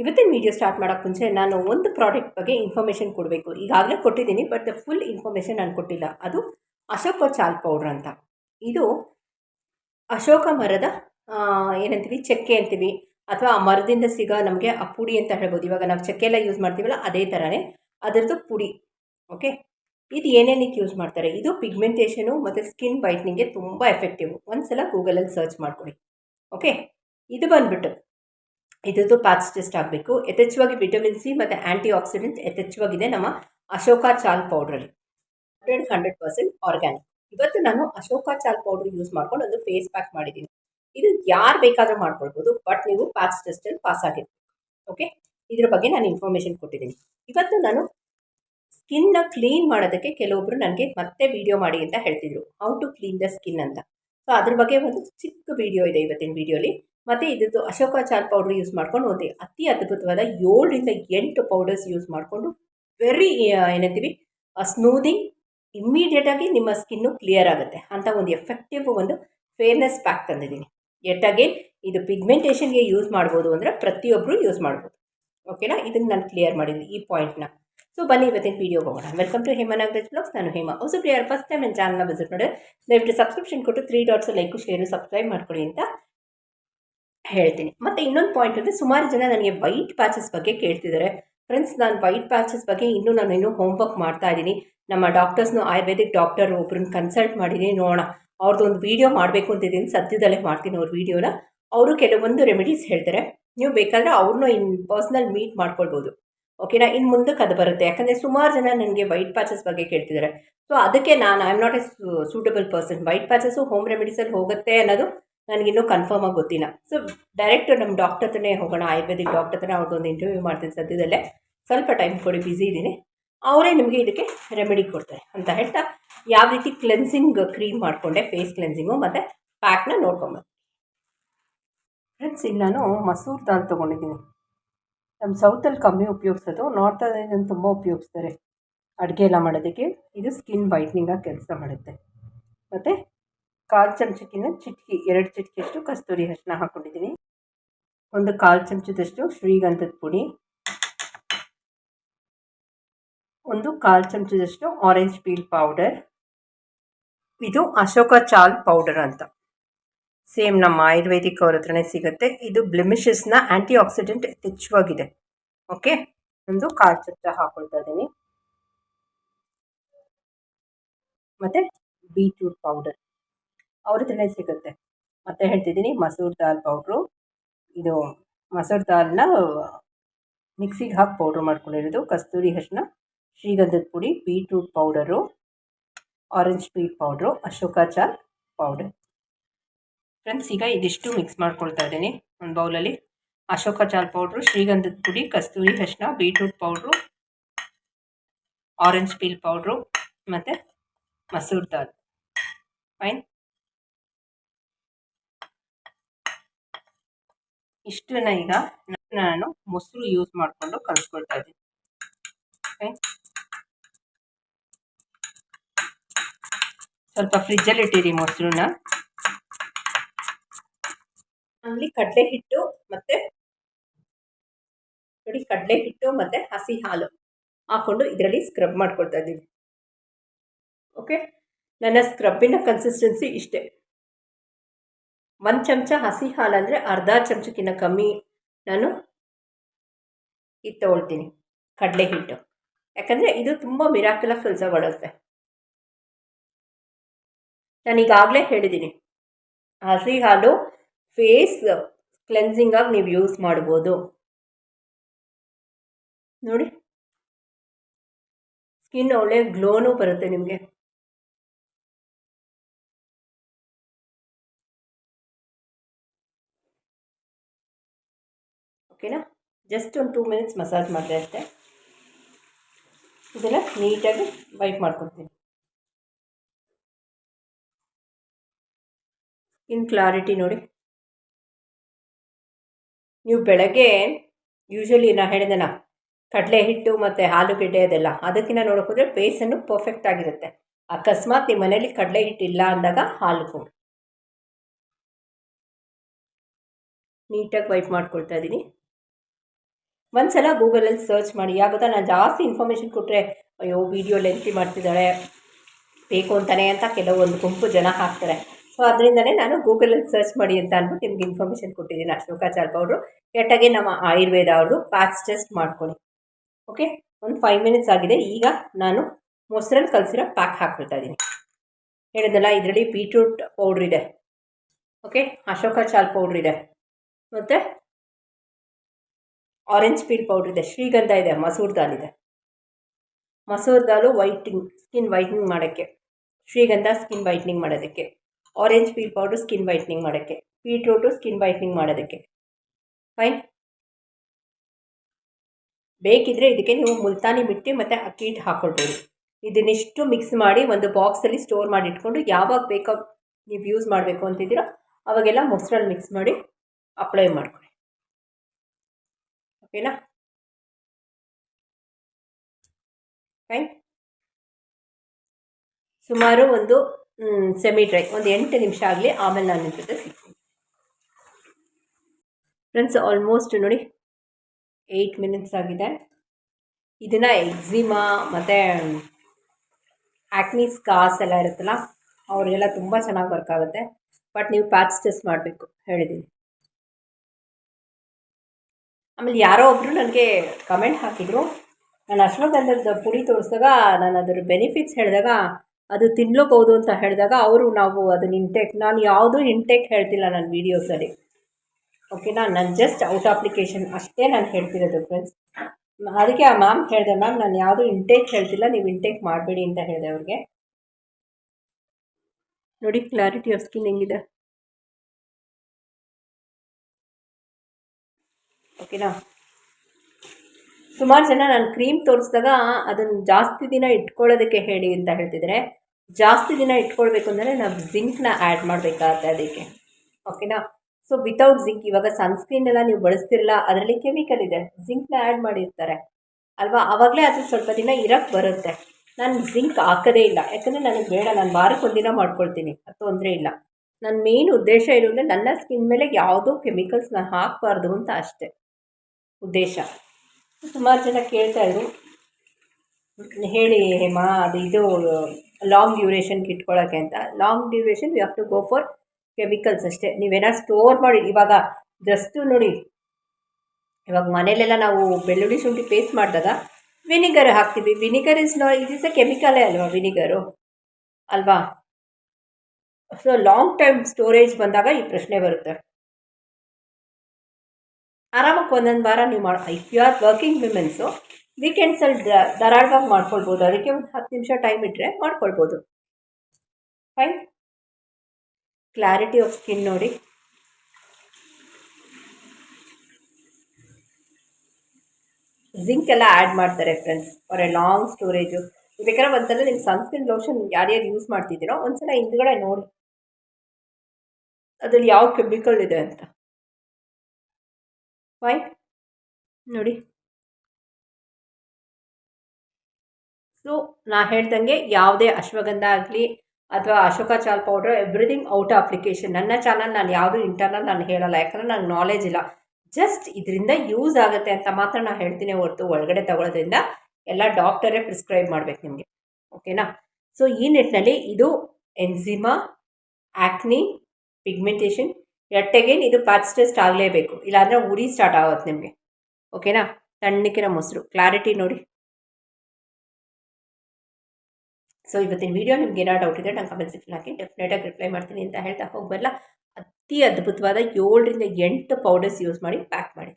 ಇವತ್ತಿನ video start ಮಾಡೋಕ್ಕೆ ಮುಂಚೆ ನಾನು ಒಂದು ಪ್ರಾಡಕ್ಟ್ ಬಗ್ಗೆ ಇನ್ಫಾರ್ಮೇಷನ್ ಕೊಡಬೇಕು. ಈಗಾಗಲೇ ಕೊಟ್ಟಿದ್ದೀನಿ ಬಟ್ ದ ಫುಲ್ ಇನ್ಫಾರ್ಮೇಷನ್ ನಾನು ಕೊಟ್ಟಿಲ್ಲ. ಅದು ಅಶೋಕ ಚಾಲ್ ಪೌಡ್ರ್ ಅಂತ. ಇದು ಅಶೋಕ ಮರದ ಏನಂತೀವಿ, ಚಕ್ಕೆ ಅಂತೀವಿ, ಅಥವಾ ಆ ಮರದಿಂದ ಸಿಗೋ ನಮಗೆ ಆ ಪುಡಿ ಅಂತ ಹೇಳ್ಬೋದು. ಇವಾಗ ನಾವು ಚಕ್ಕೆ ಎಲ್ಲ ಯೂಸ್ ಮಾಡ್ತೀವಲ್ಲ, ಅದೇ ಥರನೇ ಅದರದ್ದು ಪುಡಿ ಓಕೆ ಇದು ಏನೇನಕ್ಕೆ ಯೂಸ್ ಮಾಡ್ತಾರೆ? ಇದು ಪಿಗ್ಮೆಂಟೇಷನು ಮತ್ತು ಸ್ಕಿನ್ ವೈಟ್ನಿಂಗ್ಗೆ ತುಂಬ ಎಫೆಕ್ಟಿವ್ ಒಂದು ಸಲ ಗೂಗಲಲ್ಲಿ ಸರ್ಚ್ ಮಾಡ್ಕೊಳ್ಳಿ ಓಕೆ ಇದು ಬಂದ್ಬಿಟ್ಟು ಇದ್ರದ್ದು ಟೆಸ್ಟ್ ಆಗಬೇಕು. ಯಥೇಚ್ಛವಾಗಿ ವಿಟಮಿನ್ ಸಿ ಮತ್ತು ಆ್ಯಂಟಿ ಆಕ್ಸಿಡೆಂಟ್ ಯಥೇಚ್ಛವಾಗಿದೆ ನಮ್ಮ ಅಶೋಕ ಚಾಲ್ ಪೌಡ್ರಲ್ಲಿ ಹಂಡ್ರೆಡ್ ಹಂಡ್ರೆಡ್ ಪರ್ಸೆಂಟ್ ಆರ್ಗ್ಯಾನಿಕ್ ಇವತ್ತು ನಾನು ಅಶೋಕ ಚಾಲ್ ಪೌಡ್ರ್ ಯೂಸ್ ಮಾಡ್ಕೊಂಡು ಒಂದು ಫೇಸ್ ಪ್ಯಾಕ್ ಮಾಡಿದ್ದೀನಿ. ಇದು ಯಾರು ಬೇಕಾದರೂ ಮಾಡ್ಕೊಳ್ಬೋದು ಬಟ್ ನೀವು ಪ್ಯಾಚ್ ಟೆಸ್ಟಲ್ಲಿ ಪಾಸ್ ಆಗಿರ್ಬೇಕು. ಓಕೆ ಇದ್ರ ಬಗ್ಗೆ ನಾನು ಇನ್ಫಾರ್ಮೇಷನ್ ಕೊಟ್ಟಿದ್ದೀನಿ. ಇವತ್ತು ನಾನು ಸ್ಕಿನ್ನ ಕ್ಲೀನ್ ಮಾಡೋದಕ್ಕೆ ಕೆಲವೊಬ್ಬರು ನನಗೆ ಮತ್ತೆ ವಿಡಿಯೋ ಮಾಡಿ ಅಂತ ಹೇಳ್ತಿದ್ರು. How to clean the skin ಅಂತ. ಸೊ ಅದ್ರ ಬಗ್ಗೆ ಒಂದು ಚಿಕ್ಕ ವಿಡಿಯೋ ಇದೆ ಇವತ್ತಿನ ವಿಡಿಯೋಲಿ ಮತ್ತು ಇದ್ರದ್ದು ಅಶೋಕ ಚಾರ್ ಪೌಡ್ರ್ ಯೂಸ್ ಮಾಡ್ಕೊಂಡು ಒಂದು ಅತಿ ಅದ್ಭುತವಾದ ಏಳರಿಂದ ಎಂಟು ಪೌಡರ್ಸ್ ಯೂಸ್ ಮಾಡಿಕೊಂಡು ವೆರಿ ಏನಂತೀವಿ ಸ್ಮೂದಿಂಗ್ ಇಮ್ಮಿಡಿಯೇಟಾಗಿ ನಿಮ್ಮ ಸ್ಕಿನ್ನು ಕ್ಲಿಯರ್ ಆಗುತ್ತೆ. ಅಂತ ಒಂದು ಎಫೆಕ್ಟಿವ್ ಒಂದು ಫೇರ್ನೆಸ್ ಪ್ಯಾಕ್ ತಂದಿದ್ದೀನಿ. ಎಟ್ಟಾಗೆ ಇದು ಪಿಗ್ಮೆಂಟೇಷನ್ಗೆ ಯೂಸ್ ಮಾಡ್ಬೋದು ಅಂದರೆ ಪ್ರತಿಯೊಬ್ಬರು ಯೂಸ್ ಮಾಡ್ಬೋದು. ಓಕೆನಾ ಇದನ್ನು ನಾನು ಕ್ಲಿಯರ್ ಮಾಡಿದ್ದೀನಿ ಈ ಪಾಯಿಂಟ್ನ ಸೊ ಬನ್ನಿ ಇವತ್ತಿನ ವೀಡಿಯೋ ಹೋಗೋಣ. Welcome to Hema Nagaraj blogs ನಾನು ಹೇಮಾ. ಹೊಸ ಪ್ಲೇಯರ್ ಫಸ್ಟ್ ಟೈಮ್ ನನ್ನ ಚಾನಲ್ನ ವಿಸಿಟ್ ಮಾಡಿದ್ರೆ ದಯವಿಟ್ಟು ಸಬ್ಸ್ಕ್ರಿಪ್ಷನ್ ಕೊಟ್ಟು three dots like share subscribe ಮಾಡ್ಕೊಳ್ಳಿ ಅಂತ ಹೇಳ್ತೀನಿ. ಮತ್ತು ಇನ್ನೊಂದು ಪಾಯಿಂಟ್ ಅಂದರೆ ಸುಮಾರು ಜನ ನನಗೆ ವೈಟ್ ಪ್ಯಾಚಸ್ ಬಗ್ಗೆ ಕೇಳ್ತಿದ್ದಾರೆ. ಫ್ರೆಂಡ್ಸ್ ನಾನು ವೈಟ್ ಪ್ಯಾಚಸ್ ಬಗ್ಗೆ ಇನ್ನೂ ನಾನು ಇನ್ನೂ ಹೋಮ್ವರ್ಕ್ ಮಾಡ್ತಾ ಇದ್ದೀನಿ. ನಮ್ಮ ಡಾಕ್ಟರ್ಸ್ನು ಆಯುರ್ವೇದಿಕ್ ಡಾಕ್ಟರ್ ಒಬ್ರನ್ನ ಕನ್ಸಲ್ಟ್ ಮಾಡಿದ್ದೀನಿ ನೋಡೋಣ. ಅವ್ರದ್ದು ಒಂದು ವೀಡಿಯೋ ಮಾಡಬೇಕು ಅಂತಿದ್ದೀನಿ ಸದ್ಯದಲ್ಲೇ ಮಾಡ್ತೀನಿ ಅವ್ರ ವೀಡಿಯೋನ ಅವರು ಕೆಲವೊಂದು ರೆಮಿಡೀಸ್ ಹೇಳ್ತಾರೆ. ನೀವು ಬೇಕಾದರೆ ಅವ್ರನ್ನೂ ಇನ್ ಪರ್ಸ್ನಲ್ ಮೀಟ್ ಮಾಡ್ಕೊಳ್ಬೋದು. ಓಕೆನಾ ಇನ್ನು ಮುಂದಕ್ಕೆ ಅದು ಬರುತ್ತೆ. ಯಾಕಂದರೆ ಸುಮಾರು ಜನ ನನಗೆ ವೈಟ್ ಪ್ಯಾಚಸ್ ಬಗ್ಗೆ ಕೇಳ್ತಿದ್ದಾರೆ. ಸೊ ಅದಕ್ಕೆ ನಾನು I am not a suitable person white patches home ರೆಮಿಡೀಸಲ್ಲಿ ಹೋಗುತ್ತೆ ಅನ್ನೋದು ನನಗಿನ್ನೂ ಕನ್ಫರ್ಮ್ ಆಗಿ ಗೊತ್ತಿಲ್ಲ. ಸೊ ಡೈರೆಕ್ಟ್ ನಮ್ಮ ಡಾಕ್ಟರ್ ಹತ್ರನೇ ಹೋಗೋಣ, ಆಯುರ್ವೇದಿಕ್ ಡಾಕ್ಟರ್ ಹತ್ರನೇ ಅವ್ರದ್ದೊಂದು ಇಂಟರ್ವ್ಯೂ ಮಾಡ್ತೀನಿ ಸದ್ಯದಲ್ಲೇ. ಸ್ವಲ್ಪ ಟೈಮ್ ಕೊಡಿ ಬ್ಯುಸಿ ಇದ್ದೀನಿ. ಅವರೇ ನಿಮಗೆ ಇದಕ್ಕೆ ರೆಮಿಡಿ ಕೊಡ್ತಾರೆ ಅಂತ ಹೇಳ್ತಾ, ಯಾವ ರೀತಿ ಕ್ಲೆನ್ಸಿಂಗ್ ಕ್ರೀಮ್ ಮಾಡಿಕೊಂಡೆ ಫೇಸ್ ಕ್ಲೆನ್ಸಿಂಗು ಮತ್ತು ಪ್ಯಾಕ್ನ ನೋಡ್ಕೊಂಬ ಫ್ರೆಂಡ್ಸ್ ಇಲ್ಲಿ ನಾನು ಮಸೂರ್ ದಾಲ್ ತೊಗೊಂಡಿದ್ದೀನಿ. ನಮ್ಮ ಸೌತಲ್ಲಿ ಕಮ್ಮಿ ಉಪಯೋಗಿಸೋದು ನಾರ್ತಲ್ಲಿ ತುಂಬ ಉಪಯೋಗಿಸ್ತಾರೆ. ಅಡುಗೆ ಎಲ್ಲ ಮಾಡೋದಕ್ಕೆ, ಇದು ಸ್ಕಿನ್ ವೈಟ್ನಿಂಗಾಗಿ ಕೆಲಸ ಮಾಡುತ್ತೆ. ಮತ್ತು ಕಾಲು ಚಮಚಕ್ಕಿಂತ ಚಿಟಕಿ, ಎರಡು ಚಿಟಕಿಯಷ್ಟು ಕಸ್ತೂರಿ ಅರಿಶಿನ ಹಾಕ್ಕೊಂಡಿದ್ದೀನಿ ಒಂದು ಕಾಲು ಚಮಚದಷ್ಟು ಶ್ರೀಗಂಧದ ಪುಡಿ. ಒಂದು ಕಾಲು ಚಮಚದಷ್ಟು ಆರೆಂಜ್ ಪೀಲ್ ಪೌಡರ್ ಇದು ಅಶೋಕ ಚಾಲ್ ಪೌಡರ್ ಅಂತ. ಸೇಮ್ ನಮ್ಮ ಆಯುರ್ವೇದಿಕ್ ಅವ್ರ ಹತ್ರನೇ ಸಿಗುತ್ತೆ. ಇದು ಬ್ಲಿಮಿಷಸ್ನ ಆ್ಯಂಟಿ ಆಕ್ಸಿಡೆಂಟ್ ಹೆಚ್ಚುವಾಗಿದೆ. ಓಕೆ ಒಂದು ಕಾಲು ಚಮಚ ಹಾಕೊಳ್ತಾ ಇದ್ದೀನಿ. ಮತ್ತು ಬೀಟ್ರೂಟ್ ಪೌಡರ್ ಅವ್ರ ಹತ್ರನೇ ಸಿಗುತ್ತೆ. ಮತ್ತೆ ಹೇಳ್ತಿದ್ದೀನಿ, ಮಸೂರ್ ದಾಲ್ ಪೌಡ್ರು ಇದು ಮಸೂರ್ ದಾಲ್ನ ಮಿಕ್ಸಿಗೆ ಹಾಕಿ ಪೌಡ್ರ್ ಮಾಡ್ಕೊಂಡಿರೋದು. ಕಸ್ತೂರಿ ಅರಿಶಿನ ಶ್ರೀಗಂಧದ ಪುಡಿ beetroot powder orange peel powder Ashoka ಚಾಲ್ ಪೌಡರ್ ಫ್ರೆಂಡ್ಸ್ ಈಗ ಇದಿಷ್ಟು ಮಿಕ್ಸ್ ಮಾಡ್ಕೊಳ್ತಾ ಇದ್ದೀನಿ ಒಂದು ಬೌಲಲ್ಲಿ. ಅಶೋಕ ಚಾಲ್ ಪೌಡ್ರು ಶ್ರೀಗಂಧದ ಪುಡಿ, ಕಸ್ತೂರಿ ಅರಿಶಿನ beetroot powder orange peel powder ಮತ್ತು ಮಸೂರ್ ದಾಲ್. ಫೈನ್ ಇಷ್ಟನ್ನ ಈಗ ನಾನು ಮೊಸರು ಯೂಸ್ ಮಾಡಿಕೊಂಡು ಕಲಿಸ್ಕೊಳ್ತಾ ಇದ್ದೀನಿ. ಓಕೆ ಸ್ವಲ್ಪ ಫ್ರಿಜ್ಜಲ್ಲಿ ಇಟ್ಟಿರಿ ಮೊಸರನ್ನ. ಅಲ್ಲಿ ಕಡಲೆ ಹಿಟ್ಟು ಮತ್ತೆ ನೋಡಿ ಕಡಲೆ ಹಿಟ್ಟು ಮತ್ತೆ ಹಸಿ ಹಾಲು ಹಾಕೊಂಡು ಇದರಲ್ಲಿ ಸ್ಕ್ರಬ್ ಮಾಡ್ಕೊಳ್ತಾ ಇದ್ದೀನಿ. ಓಕೆ ನನ್ನ ಸ್ಕ್ರಬ್ಬಿನ ಕನ್ಸಿಸ್ಟೆನ್ಸಿ ಇಷ್ಟೇ. ಒಂದು ಚಮಚ ಹಸಿ ಹಾಲು ಅಂದರೆ ಅರ್ಧ ಚಮಚಕ್ಕಿಂತ ಕಮ್ಮಿ ನಾನು ಇದು ತೊಗೊಳ್ತೀನಿ, ಕಡಲೆ ಹಿಟ್ಟು. ಯಾಕಂದರೆ ಇದು ತುಂಬ ಮಿರಾಕಲಾಗಿ ಕೆಲಸ ಮಾಡುತ್ತೆ ನಾನು ಈಗಾಗಲೇ ಹೇಳಿದ್ದೀನಿ ಹಸಿ ಹಾಲು ಫೇಸ್ ಕ್ಲೆನ್ಸಿಂಗಾಗಿ ನೀವು ಯೂಸ್ ಮಾಡ್ಬೋದು. ನೋಡಿ ಸ್ಕಿನ್ ಒಳ್ಳೆ ಗ್ಲೋನೂ ಬರುತ್ತೆ ನಿಮಗೆ. ಓಕೆನಾ? ಜಸ್ಟ್ ಒಂದು ಟೂ ಮಿನಿಟ್ಸ್ ಮಸಾಜ್ ಮಾಡಿದೆ ಅಷ್ಟೇ. ಇದನ್ನು ನೀಟಾಗಿ ವೈಪ್ ಮಾಡ್ಕೊತೀನಿ ಸ್ಕಿನ್ ಕ್ಲಾರಿಟಿ ನೋಡಿ. ನೀವು ಬೆಳಗ್ಗೆ ಯೂಶ್ವಲಿ ನಾ ಹೇಳಿದೆನ, ಕಡಲೆ ಹಿಟ್ಟು ಮತ್ತು ಆಲೂಗೆಡ್ಡೆ ಅದೆಲ್ಲ ಅದಕ್ಕಿಂತ ನೋಡೋಕೆ ಹೋದರೆ ಬೇಸನ್ನು ಪರ್ಫೆಕ್ಟ್ ಆಗಿರುತ್ತೆ. ಅಕಸ್ಮಾತ್ ನಿಮ್ಮ ಮನೇಲಿ ಕಡಲೆ ಹಿಟ್ಟು ಇಲ್ಲ ಅಂದಾಗ ಹಾಲು ನೀಟಾಗಿ ವೈಪ್ ಮಾಡ್ಕೊಳ್ತಾ ಇದ್ದೀನಿ. ಒಂದ್ಸಲ ಗೂಗಲಲ್ಲಿ ಸರ್ಚ್ ಮಾಡಿ. ಯಾಗೊತ್ತಾ ನಾನು ಜಾಸ್ತಿ ಇನ್ಫಾರ್ಮೇಷನ್ ಕೊಟ್ಟರೆ ಅಯ್ಯೋ ವಿಡಿಯೋ ಲೆಂತಿ ಮಾಡ್ತಿದ್ದಾಳೆ, ಬೇಕು ಅಂತಾನೆ ಅಂತ ಕೆಲವೊಂದು ಗುಂಪು ಜನ ಹಾಕ್ತಾರೆ. ಸೊ ಅದರಿಂದನೇ ನಾನು ಗೂಗಲಲ್ಲಿ ಸರ್ಚ್ ಮಾಡಿ ಅಂತ ಅಂದ್ಬಿಟ್ಟು ನಿಮ್ಗೆ ಇನ್ಫಾರ್ಮೇಷನ್ ಕೊಟ್ಟಿದ್ದೀನಿ. ಅಶೋಕ ಚಾಲ್ ಪೌಡ್ರು ಕೆಟ್ಟಾಗೆ ನಮ್ಮ ಆಯುರ್ವೇದ ಅವ್ರದ್ದು ಪ್ಯಾಚ್ ಟೆಸ್ಟ್ ಮಾಡ್ಕೊಳ್ಳಿ. ಓಕೆ ಒಂದು ಫೈವ್ ಮಿನಿಟ್ಸ್ ಆಗಿದೆ. ಈಗ ನಾನು ಮೊಸರಲ್ಲಿ ಕಲಸಿರೋ ಪ್ಯಾಕ್ ಹಾಕ್ಬಿಡ್ತಾ ಇದ್ದೀನಿ. ಹೇಳಿದ್ನಲ್ಲ, ಇದರಲ್ಲಿ ಬೀಟ್ರೂಟ್ ಪೌಡ್ರ್ ಇದೆ. ಓಕೆ ಅಶೋಕ ಚಾಲ್ ಪೌಡ್ರ್ ಇದೆ. ಮತ್ತು ಆರೆಂಜ್ ಪೀಲ್ ಪೌಡ್ರ್ ಇದೆ, ಶ್ರೀಗಂಧ ಇದೆ, ಮಸೂರ್ ದಾಲ್ ಇದೆ. ಮಸೂರ್ ದಾಲು ವೈಟಿಂಗ್ ಸ್ಕಿನ್ ವೈಟ್ನಿಂಗ್ ಮಾಡೋಕ್ಕೆ. ಶ್ರೀಗಂಧ ಸ್ಕಿನ್ ವೈಟ್ನಿಂಗ್ ಮಾಡೋದಕ್ಕೆ. Orange peel powder skin whitening ಮಾಡೋಕ್ಕೆ. ಬೀಟ್ರೂಟು ಸ್ಕಿನ್ ವೈಟ್ನಿಂಗ್ ಮಾಡೋದಕ್ಕೆ. ಫೈನ್ ಬೇಕಿದ್ರೆ ಇದಕ್ಕೆ ನೀವು ಮುಲ್ತಾನಿ ಮಿಟ್ಟಿ ಮತ್ತು ಅಕ್ಕಿ ಹಿಟ್ಟು ಹಾಕ್ಕೊಳ್ಬೋದು ಇದನ್ನಿಷ್ಟು ಮಿಕ್ಸ್ ಮಾಡಿ ಒಂದು ಬಾಕ್ಸಲ್ಲಿ ಸ್ಟೋರ್ ಮಾಡಿ ಇಟ್ಕೊಂಡು ಯಾವಾಗ ಬೇಕೋ ನೀವು ಯೂಸ್ ಮಾಡಬೇಕು ಅಂತಿದ್ದೀರೋ, ಅವಾಗೆಲ್ಲ ಮೊಸರಲ್ಲಿ ಮಿಕ್ಸ್ ಮಾಡಿ ಅಪ್ಲೈ ಮಾಡ್ಕೊಳ್ಳಿ. ಓಕೆನಾ ಫೈನ್ ಸುಮಾರು ಒಂದು ಸೆಮಿ ಡ್ರೈ ಒಂದು ಎಂಟು ನಿಮಿಷ ಆಗಲಿ, ಆಮೇಲೆ ನಾನು ನಿಮ್ಮ ಜೊತೆ ಸಿಗ್ತೀನಿ. ಫ್ರೆಂಡ್ಸ್ ಆಲ್ಮೋಸ್ಟ್ ನೋಡಿ ಏಯ್ಟ್ ಮಿನಿಟ್ಸ್ ಆಗಿದೆ. ಇದನ್ನು ಎಕ್ಸಿಮಾ ಮತ್ತು ಆ್ಯಕ್ನಿ ಸ್ಕಾಸ್ ಎಲ್ಲ ಇರುತ್ತಲ್ಲ, ಅವರಿಗೆಲ್ಲ ತುಂಬ ಚೆನ್ನಾಗಿ ವರ್ಕ್ ಆಗುತ್ತೆ. ಬಟ್ ನೀವು ಪ್ಯಾಚ್ ಟೆಸ್ಟ್ ಮಾಡಬೇಕು ಹೇಳಿದ್ದೀನಿ ಆಮೇಲೆ ಯಾರೋ ಒಬ್ಬರು ನನಗೆ ಕಮೆಂಟ್ ಹಾಕಿದರು. ನಾನು ಅಶ್ವಗಂಧದ ಪುಡಿ ತೋರಿಸಿದಾಗ ನಾನು ಅದರ ಬೆನಿಫಿಟ್ಸ್ ಹೇಳಿದಾಗ ಅದು ತಿನ್ಲೋಬಹುದು ಅಂತ ಹೇಳಿದಾಗ ಅವರು ನಾವು ಅದನ್ನ ಇಂಟೇಕ್ ನಾನು ಯಾವುದೂ ಇಂಟೇಕ್ ಹೇಳ್ತಿಲ್ಲ ನನ್ನ ವೀಡಿಯೋಸಲ್ಲಿ ಓಕೆನಾ ನಾನು ಜಸ್ಟ್ ಔಟ್ ಅಪ್ಲಿಕೇಶನ್ ಅಷ್ಟೇ ನಾನು ಹೇಳ್ತಿರೋದು ಫ್ರೆಂಡ್ಸ್ ಅದಕ್ಕೆ ಆ ಮ್ಯಾಮ್ ಹೇಳಿದೆ ಮ್ಯಾಮ್ ನಾನು ಯಾವುದೂ ಇಂಟೇಕ್ ಹೇಳ್ತಿಲ್ಲ, ನೀವು ಇಂಟೇಕ್ ಮಾಡಬೇಡಿ ಅಂತ ಹೇಳಿದೆ ಅವ್ರಿಗೆ. ನೋಡಿ ಕ್ಲಾರಿಟಿ ಆಫ್ ಸ್ಕಿನ್ ಹೆಂಗಿದೆ? ಓಕೆನಾ ಸುಮಾರು ಜನ ನಾನು ಕ್ರೀಮ್ ತೋರಿಸಿದಾಗ ಅದನ್ನು ಜಾಸ್ತಿ ದಿನ ಇಟ್ಕೊಳ್ಳೋದಕ್ಕೆ ಹೇಳಿ ಅಂತ ಹೇಳ್ತಿದ್ರೆ. ಜಾಸ್ತಿ ದಿನ ಇಟ್ಕೊಳ್ಬೇಕು ಅಂದರೆ ನಾವು ಜಿಂಕ್ನ ಆ್ಯಡ್ ಮಾಡಬೇಕಾಗತ್ತೆ ಅದಕ್ಕೆ. ಓಕೆನಾ ಸೊ ವಿತೌಟ್ ಜಿಂಕ್ ಇವಾಗ ಸನ್ಸ್ಕ್ರೀನ್ ಎಲ್ಲ ನೀವು ಬಳಸ್ತಿರಲ್ಲ ಅದರಲ್ಲಿ ಕೆಮಿಕಲ್ ಇದೆ. ಜಿಂಕ್ನ ಆ್ಯಡ್ ಮಾಡಿರ್ತಾರೆ. ಅಲ್ವಾ? ಆವಾಗಲೇ ಅದು ಸ್ವಲ್ಪ ದಿನ ಇರೋಕ್ಕೆ ಬರುತ್ತೆ. ನಾನು ಜಿಂಕ್ ಹಾಕೋದೇ ಇಲ್ಲ. ಯಾಕಂದರೆ ನನಗೆ ಬೇಡ, ನಾನು ವಾರಕ್ಕೆ ಒಂದಿನ ಮಾಡ್ಕೊಳ್ತೀನಿ. ಅದು ತೊಂದರೆ ಇಲ್ಲ. ನನ್ನ ಮೇನ್ ಉದ್ದೇಶ ಏನು ನನ್ನ ಸ್ಕಿನ್ ಮೇಲೆ ಯಾವುದೋ ಕೆಮಿಕಲ್ಸ್ ನಾನು ಹಾಕಬಾರ್ದು ಅಂತ ಅಷ್ಟೇ. ಉದ್ದೇಶ. ಸುಮಾರು ಜನ ಕೇಳ್ತಾ ಕೇಳ್ತಾಯಿದ್ರು ಹೇಳಿ ಹೇಮಾ, ಅದು ಇದು ಲಾಂಗ್ ಡ್ಯೂರೇಷನ್ಗೆ ಇಟ್ಕೊಳ್ಳೋಕ್ಕೆ ಅಂತ. Long duration you have to go for chemicals ಅಷ್ಟೇ. ನೀವೇನಾದ್ರು ಸ್ಟೋರ್ ಮಾಡಿ, ಇವಾಗ ಜಸ್ಟು ನೋಡಿ, ಇವಾಗ ಮನೇಲೆಲ್ಲ ನಾವು ಬೆಳ್ಳುಳ್ಳಿ ಶುಂಠಿ ಪೇಸ್ಟ್ ಮಾಡಿದಾಗ ವಿನಿಗರ್ ಹಾಕ್ತೀವಿ. Vinegar is no it is a ಕೆಮಿಕಲೇ ಅಲ್ವಾ ವಿನಿಗರು ಅಲ್ವಾ? ಸೊ ಲಾಂಗ್ ಟೈಮ್ ಸ್ಟೋರೇಜ್ ಬಂದಾಗ ಈ ಪ್ರಶ್ನೆ ಬರುತ್ತೆ. ಆರಾಮಕ್ಕೆ ಒಂದೊಂದು ವಾರ ನೀವು ಮಾಡಿ if you are working women's ವೀಕೆಂಡ್ಸಲ್ಲಿ ಧಾರಾಳವಾಗಿ ಮಾಡ್ಕೊಳ್ಬೋದು. ಅದಕ್ಕೆ ಒಂದು ಹತ್ತು ನಿಮಿಷ ಟೈಮ್ ಇಟ್ಟರೆ ಮಾಡ್ಕೊಳ್ಬೋದು. ಫೈನ್ ಕ್ಲಾರಿಟಿ ಆಫ್ ಸ್ಕಿನ್ ನೋಡಿ. ಜಿಂಕ್ ಎಲ್ಲ ಆ್ಯಡ್ ಮಾಡ್ತಾರೆ friends for a long storage ಬೇಕಾದ್ರೆ ಒಂದ್ಸಲ ನಿಮ್ಮ ಸನ್ಸ್ಕ್ರೀನ್ ಲೋಷನ್ ಯಾರ್ಯಾರು ಯೂಸ್ ಮಾಡ್ತಿದ್ದೀರೋ ಒಂದ್ಸಲ ಹಿಂದ್ಗಡೆ ನೋಡಿ. ಅದ್ರಲ್ಲಿ ಯಾವ ಕೆಮಿಕಲ್ ಇದೆ ಅಂತ. ಫೈನ್ ನೋಡಿ. ಸೊ ನಾ ಹೇಳ್ದಂಗೆ ಯಾವುದೇ ಅಶ್ವಗಂಧ ಆಗಲಿ ಅಥವಾ ಅಶೋಕ ಚಾಲ್ ಪೌಡ್ರ್ ಎವ್ರಿಥಿಂಗ್ ಔಟ್ ಅಪ್ಲಿಕೇಶನ್ ನನ್ನ ಚಾನಲ್ ನಾನು ಯಾವುದು ಇಂಟರ್ನಲ್ ನಾನು ಹೇಳಲ್ಲ, ಯಾಕಂದರೆ ನಂಗೆ ನಾಲೆಜ್ ಇಲ್ಲ. ಜಸ್ಟ್ ಇದರಿಂದ ಯೂಸ್ ಆಗುತ್ತೆ ಅಂತ ಮಾತ್ರ ನಾನು ಹೇಳ್ತೀನಿ ಹೊರತು ಒಳಗಡೆ ತಗೊಳ್ಳೋದ್ರಿಂದ ಎಲ್ಲ ಡಾಕ್ಟರೇ ಪ್ರಿಸ್ಕ್ರೈಬ್ ಮಾಡಬೇಕು ನಿಮಗೆ. ಓಕೆನಾ ಸೊ ಈ ನಿಟ್ಟಿನಲ್ಲಿ ಇದು ಎನ್ಝಿಮಾ ಆ್ಯಕ್ನಿ ಪಿಗ್ಮೆಂಟೇಷನ್ ಎಟ್ಟೆಗೇನು ಇದು ಪ್ಯಾಚ್ ಟೆಸ್ಟ್ ಆಗಲೇಬೇಕು. ಇಲ್ಲಾಂದರೆ ಉರಿ ಸ್ಟಾರ್ಟ್ ಆಗುತ್ತೆ ನಿಮಗೆ. ಓಕೆನಾ ತಣ್ಣಕ್ಕಿನ ಮೊಸರು. ಕ್ಲಾರಿಟಿ ನೋಡಿ. ಸೊ ಇವತ್ತಿನ ವಿಡಿಯೋ ನಿಮ್ಗೆ ಏನಾದ್ರು ಡೌಟ್ ಇದೆ ನಾನು ಕಮೆಂಟ್ ಸೆಕ್ಷನ್ ಹಾಕಿ. ಡೆಫಿನೆಟಾಗಿ ರಿಪ್ಲೈ ಮಾಡ್ತೀನಿ ಅಂತ ಹೇಳ್ತಾ ಹೋಗ್ಬರಲ್ಲ ಅತಿ ಅದ್ಭುತವಾದ ಏಳರಿಂದ ಎಂಟು ಪೌಡರ್ಸ್ ಯೂಸ್ ಮಾಡಿ ಪ್ಯಾಕ್ ಮಾಡಿ.